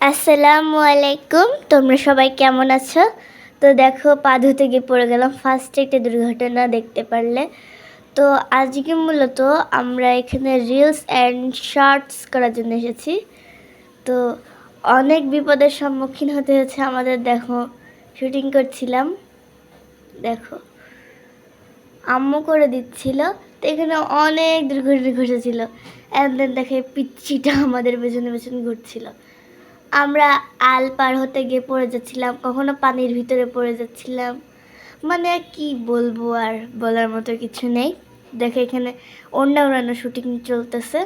আসসালামু আলাইকুম। তোমরা সবাই কেমন আছো? তো দেখো পা ধুতে গিয়ে পড়ে গেলাম। ফার্স্টে একটা দুর্ঘটনা দেখতে পারলে। তো আজকে মূলত আমরা এখানে রিলস অ্যান্ড শর্টস করার জন্য এসেছি। তো অনেক বিপদের সম্মুখীন হতে হয়েছে আমাদের। দেখো শুটিং করছিলাম। দেখো, আম্মু করে দিচ্ছিল। তো এখানে অনেক দুর্ঘটনা ঘটেছিল। অ্যান্ড দেন দেখে পিচ্ছিটা আমাদের পেছনে পেছনে ঘুরছিল। আমরা আল পার হতে গিয়ে পড়ে যাচ্ছিলাম, কখনো পানির ভিতরে পড়ে যাচ্ছিলাম। মানে কি বলব আর বলার মতো কিছু নেই। দেখো এখানে অন্য অন্যান্য শুটিং চলতেছে।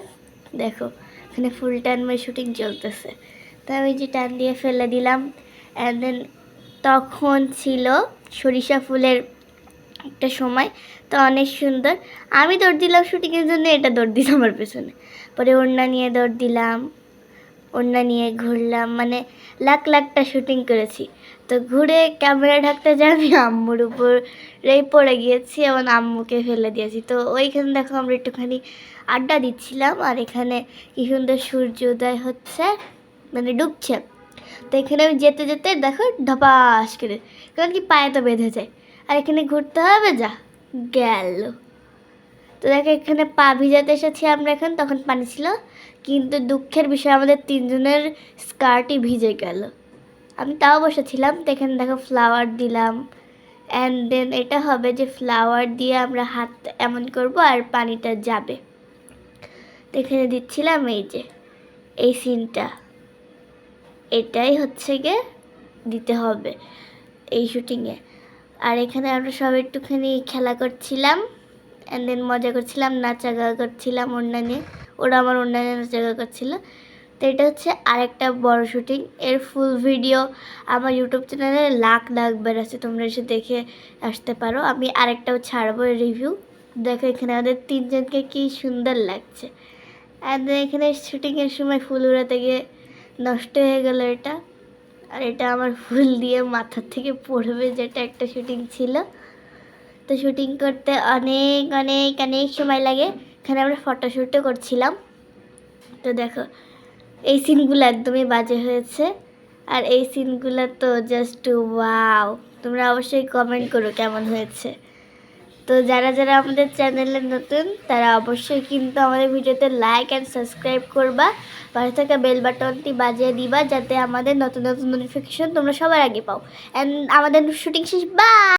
দেখো, এখানে ফুল টাইমের শুটিং চলতেছে। তো আমি যে টান দিয়ে ফেলে দিলাম। অ্যান্ড দেন তখন ছিল সরিষা ফুলের একটা সময়। তো অনেক সুন্দর। আমি দৌড় দিলাম শুটিংয়ের জন্য, এটা দৌড় দিলাম আমার পেছনে। পরে ওড়না নিয়ে দৌড় দিলাম। ওড়না নিয়ে ঘুরলাম মানে লাখ লাখটা শুটিং করেছি। তো ঘুরে ক্যামেরা ঢাকতে যাই, আমি আম্মুর উপরেই পড়ে গিয়েছি এবং আম্মুকে ফেলে দিয়েছি। তো ওইখানে দেখো আমরা একটুখানি আড্ডা দিচ্ছিলাম আর এখানে কি সুন্দর সূর্য উদয় হচ্ছে মানে ডুবছে। তো এখানে আমি যেতে যেতে দেখো ধপাস করে, কারণ কি পায়ে তো বেঁধে যায়। আর এখানে ঘুরতে হবে যা, গেল। তো দেখো, এখানে পা ভিজাতে এসেছি আমরা এখন, তখন পানি ছিল। কিন্তু দুঃখের বিষয়, আমাদের তিনজনের স্কার্টই ভিজে গেল। আমি তাও বসেছিলাম, তো এখানে দেখো ফ্লাওয়ার দিলাম। অ্যান্ড দেন এটা হবে যে ফ্লাওয়ার দিয়ে আমরা হাত এমন করব আর পানিটা যাবে। তো এখানে দিচ্ছিলাম এই যে, এই সিনটা। এটাই হচ্ছে গিয়ে দিতে হবে এই শুটিংয়ে আর এখানে আমরা সব একটুখানি খেলা করছিলাম। অ্যান্ড দেন মজা করছিলাম, নাচা গাওয়া করছিলাম ওড়না নিয়ে। ওরা আমার ওড়না নিয়ে নাচা গাওয়া করছিল। তো এটা হচ্ছে আরেকটা বড় শুটিং এর ফুল ভিডিও আমার ইউটিউব চ্যানেলে লাখ লাখ বের আছে। তোমরা এসে দেখে আসতে পারো। আমি আরেকটাও ছাড়বো রিভিউ দেখো এখানে আমাদের তিনজনকে কি সুন্দর লাগছে। দেন এখানে শুটিংয়ের সময় ফুল উড়াতে গিয়ে নষ্ট হয়ে গেল এটা। আর এটা আমার ফুল দিয়ে মাথার থেকে পড়বে যেটা একটা শুটিং ছিল। তো শুটিং করতে অনেক অনেক অনেক সময় লাগে। এখানে আমরা ফটোশ্যুটও করছিলাম। তো দেখো, এই সিনগুলো একদমই বাজে হয়েছে। আর এই সিনগুলো তো জাস্ট ওয়াও তোমরা অবশ্যই কমেন্ট করো কেমন হয়েছে। তো যারা যারা আমাদের চ্যানেলে নতুন, তারা অবশ্যই কিন্তু আমাদের ভিডিওতে লাইক অ্যান্ড সাবস্ক্রাইব করবা। পাশে থাকা বেল বাটনটি বাজিয়ে দিবা, যাতে আমাদের নতুন নতুন নোটিফিকেশন তোমরা সবার আগে পাও। অ্যান্ড আমাদের শুটিং শেষ বা